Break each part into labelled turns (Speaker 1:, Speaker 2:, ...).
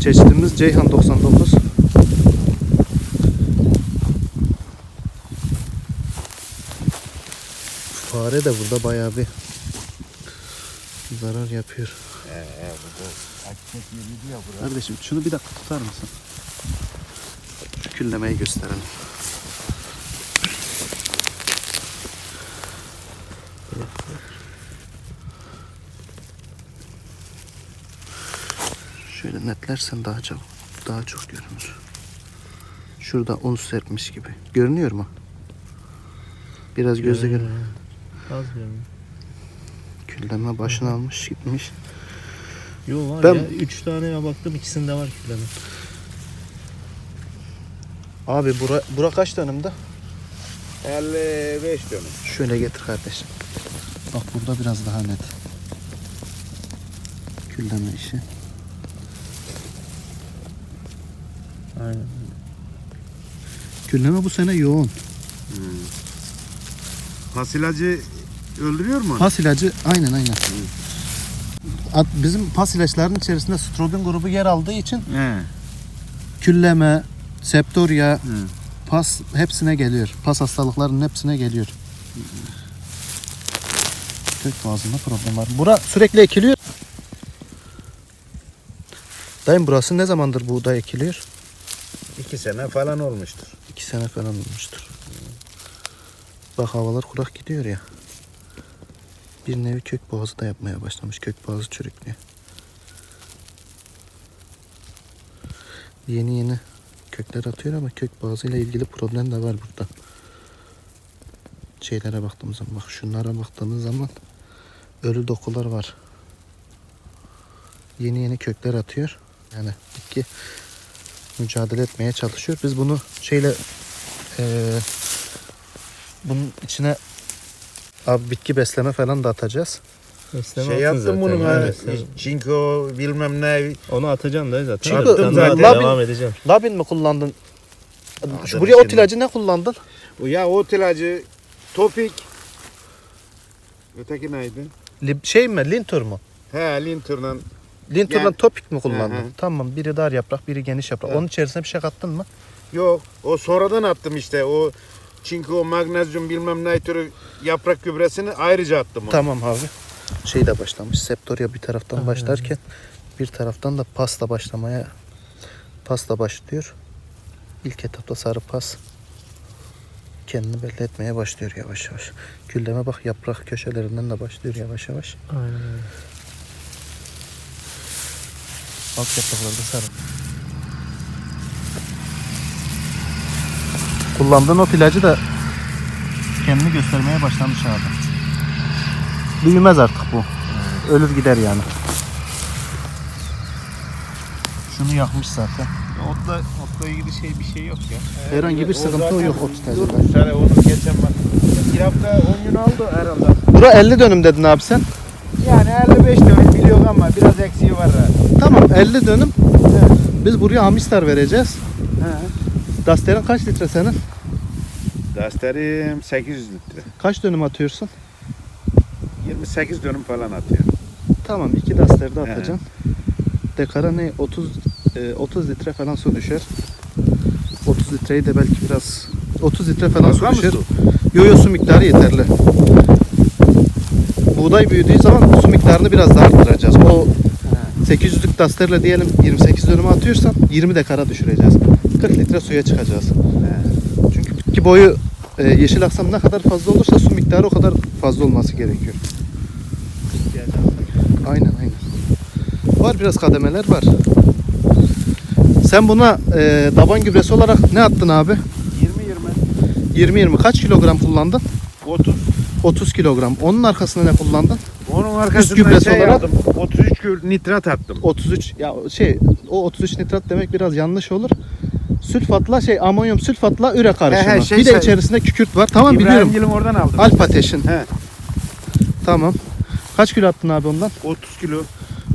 Speaker 1: Çeşitimiz Ceyhan 99. Fare de burada bayağı bir zarar yapıyor.
Speaker 2: Ee, bu akçek yeriydi ya burası.
Speaker 1: Kardeşim şunu bir dakika tutar mısın? Küllemeyi gösterelim. Şöyle netlersen daha çok daha çok görünür. Şurada un serpmiş gibi. Görünüyor mu? Biraz gözle görünüyor.
Speaker 3: Az görünüyor.
Speaker 1: Külleme başını almış gitmiş.
Speaker 3: Yo var
Speaker 1: Ben-
Speaker 3: ya. Üç tane baktım ikisinde var külleme.
Speaker 1: Abi bura, bura kaç dönümde?
Speaker 2: 55 dönüm.
Speaker 1: Şöyle getir kardeşim. Bak burada biraz daha net. Külleme işi.
Speaker 3: Aynen.
Speaker 1: Külleme bu sene yoğun.
Speaker 2: Fasilacı öldürüyor mu?
Speaker 1: Pas ilacı aynen aynen. At- Bizim pas ilaçlarının içerisinde strobin grubu yer aldığı için
Speaker 2: He.
Speaker 1: külleme, septorya,
Speaker 2: Hı.
Speaker 1: pas hepsine geliyor. Pas hastalıklarının hepsine geliyor. Kök boğazında problem var. Bura sürekli ekiliyor. Dayım burası ne zamandır buğday ekiliyor?
Speaker 2: İki sene falan olmuştur.
Speaker 1: İki sene falan olmuştur. Bak havalar kurak gidiyor ya. Bir nevi kök boğazı da yapmaya başlamış. Kök boğazı çürüklüğü. Yeni yeni kökler atıyor ama kök boğazı ile ilgili problem de var burada. Şeylere baktığımız zaman bak şunlara baktığınız zaman ölü dokular var. Yeni yeni kökler atıyor. Yani bitki mücadele etmeye çalışıyor. Biz bunu şeyle eee, bunun içine abi bitki besleme falan da atacağız.
Speaker 3: Besleme
Speaker 2: şey yaptım
Speaker 3: zaten
Speaker 2: bunu
Speaker 3: besleme.
Speaker 2: Çinko bilmem ne.
Speaker 3: Onu atacaksın da zaten. Attın
Speaker 2: zaten.
Speaker 1: Labin-
Speaker 3: devam edeceğim.
Speaker 1: Labin mi kullandın? Şu buraya ot ilacı ne kullandın?
Speaker 2: Ya o tilacı topik. Öteki neydi?
Speaker 1: Lib- şey mi? Lintur mu?
Speaker 2: He Linter'dan.
Speaker 1: Lintur'dan
Speaker 2: Yani-
Speaker 1: topik mi kullandın?
Speaker 2: Hı.
Speaker 1: Tamam. Biri dar yaprak, biri geniş yaprak.
Speaker 2: Evet.
Speaker 1: Onun içerisine bir şey kattın mı?
Speaker 2: Yok o sonradan attım işte. O çinko, magnezyum bilmem ne türü yaprak gübresini ayrıca attım. onu.
Speaker 1: Tamam abi. Şey de başlamış. Septorya bir taraftan başlarken bir taraftan da pasta başlamaya pasta başlıyor. İlk etapta sarı pas kendini belli etmeye başlıyor yavaş yavaş. Külleme bak yaprak köşelerinden de başlıyor yavaş yavaş.
Speaker 3: Aynen.
Speaker 1: Alt yapraklarda sarı. Kullandığın o ilacı da kendini göstermeye başlamış abi. Büyümez artık bu. Ölür gider yani. Şunu yakmış zaten.
Speaker 3: Otla, otla ilgili şey bir şey yok ya.
Speaker 1: Herhangi bir
Speaker 2: O
Speaker 1: sıkıntı yok ot
Speaker 2: Dur
Speaker 1: ilacında.
Speaker 2: bir sene onu geçen bak. Bir hafta 10 gün oldu herhalde.
Speaker 1: Bura 50 dönüm dedin abi sen.
Speaker 2: Yani 55 dönüm biliyor ama biraz eksiği var.
Speaker 1: Tamam 50 dönüm. Biz buraya Amistar vereceğiz.
Speaker 2: He.
Speaker 1: Daster'in kaç litre senin?
Speaker 2: Dasterim 800 litre.
Speaker 1: Kaç dönüm atıyorsun?
Speaker 2: 28 dönüm falan atıyor.
Speaker 1: Tamam iki Daster'de
Speaker 2: He.
Speaker 1: atacaksın. Dekara ne 30 e, 30 litre falan su düşer. 30 litreyi de belki biraz 30 litre falan
Speaker 2: Fazla
Speaker 1: su düşer. yo su miktarı yeterli. Buğday büyüdüğü zaman su miktarını biraz daha arttıracağız. O 800'lük dasterle diyelim 28 dönüme atıyorsan 20 dekara düşüreceğiz. 40 litre suya çıkacağız. Çünkü bitki boyu e, yeşil aksam ne kadar fazla olursa su miktarı o kadar fazla olması gerekiyor. Aynen aynen. Var biraz kademeler var. Sen buna e, daban gübresi olarak ne attın abi?
Speaker 2: 20 20
Speaker 1: 20-20 kaç kilogram kullandın?
Speaker 2: 30.
Speaker 1: 30 kilogram. Onun arkasında ne kullandın?
Speaker 2: Onun arkasından
Speaker 1: gübresi
Speaker 2: şey
Speaker 1: olarak-
Speaker 2: aldım. 33 kül nitrat attım.
Speaker 1: 33 ya şey o 33 nitrat demek biraz yanlış olur. Sülfatla şey amonyum sülfatla üre karışımı.
Speaker 2: He he, şey
Speaker 1: bir de
Speaker 2: say-
Speaker 1: içerisinde kükürt var. Tamam biliyorum.
Speaker 2: İbrahimgil'in oradan aldım.
Speaker 1: Alfa ateşin.
Speaker 2: He.
Speaker 1: Tamam. Kaç kilo attın abi ondan?
Speaker 2: 30 kilo.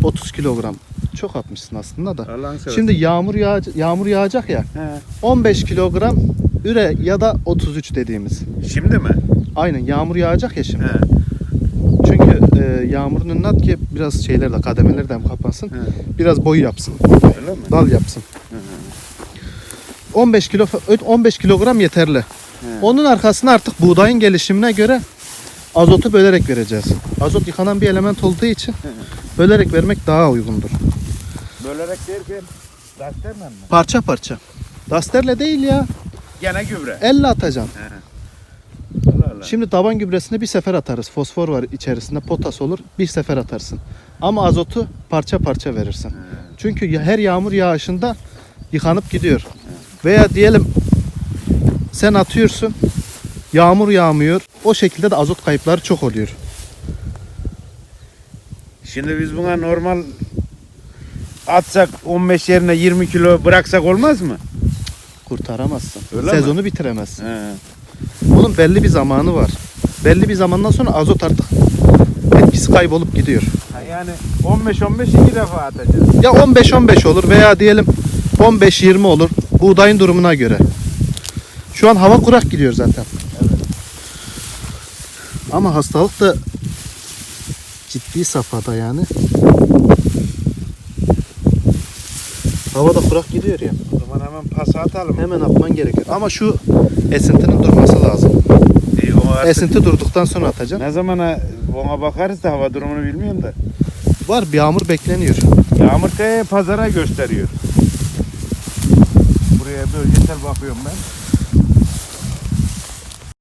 Speaker 1: 30 kilogram. Çok atmışsın aslında da.
Speaker 2: Allah'ın seversen.
Speaker 1: Şimdi yağmur yağ yağmur yağacak ya.
Speaker 2: He.
Speaker 1: 15 kilogram üre ya da 33 dediğimiz.
Speaker 2: Şimdi mi?
Speaker 1: Aynen yağmur yağacak ya şimdi.
Speaker 2: He.
Speaker 1: Çünkü e, yağmurun önüne at ki biraz şeyler de kademeler de kapansın.
Speaker 2: He.
Speaker 1: Biraz boy yapsın.
Speaker 2: Öyle mi?
Speaker 1: Dal yapsın. 15 kilo 15 kilogram yeterli. Onun arkasına artık buğdayın gelişimine göre azotu bölerek vereceğiz. Azot yıkanan bir element olduğu için bölerek vermek daha uygundur.
Speaker 2: Bölerek derken gazetemem mi?
Speaker 1: Parça parça. Dasterle değil ya.
Speaker 2: Gene gübre.
Speaker 1: Elle atacaksın.
Speaker 2: Allah.
Speaker 1: Şimdi taban gübresini bir sefer atarız. Fosfor var içerisinde, potas olur. Bir sefer atarsın. Ama azotu parça parça verirsin. Çünkü her yağmur yağışında yıkanıp gidiyor. Veya diyelim sen atıyorsun, yağmur yağmıyor. O şekilde de azot kayıpları çok oluyor.
Speaker 2: Şimdi biz buna normal atsak 15 yerine 20 kilo bıraksak olmaz mı?
Speaker 1: Kurtaramazsın.
Speaker 2: Öyle
Speaker 1: Sezonu bitiremezsin.
Speaker 2: He.
Speaker 1: Bunun belli bir zamanı var. Belli bir zamandan sonra azot artık etkisi kaybolup gidiyor.
Speaker 2: Yani 15-15 iki defa atacağız.
Speaker 1: Ya 15-15 olur veya diyelim 15-20 olur. Buğdayın durumuna göre. Şu an hava kurak gidiyor zaten. Ama hastalık da ciddi safhada yani. Hava da kurak gidiyor ya.
Speaker 2: O zaman hemen pas atalım.
Speaker 1: Hemen atman gerekiyor. Ama şu esintinin durması lazım.
Speaker 2: O artık
Speaker 1: Esinti durduktan sonra atacaksın.
Speaker 2: ne zamana ona bakarız da hava durumunu bilmiyorum da.
Speaker 1: Var bir yağmur bekleniyor.
Speaker 2: Yağmur te pazara gösteriyor. Buraya bölgesel bakıyorum ben.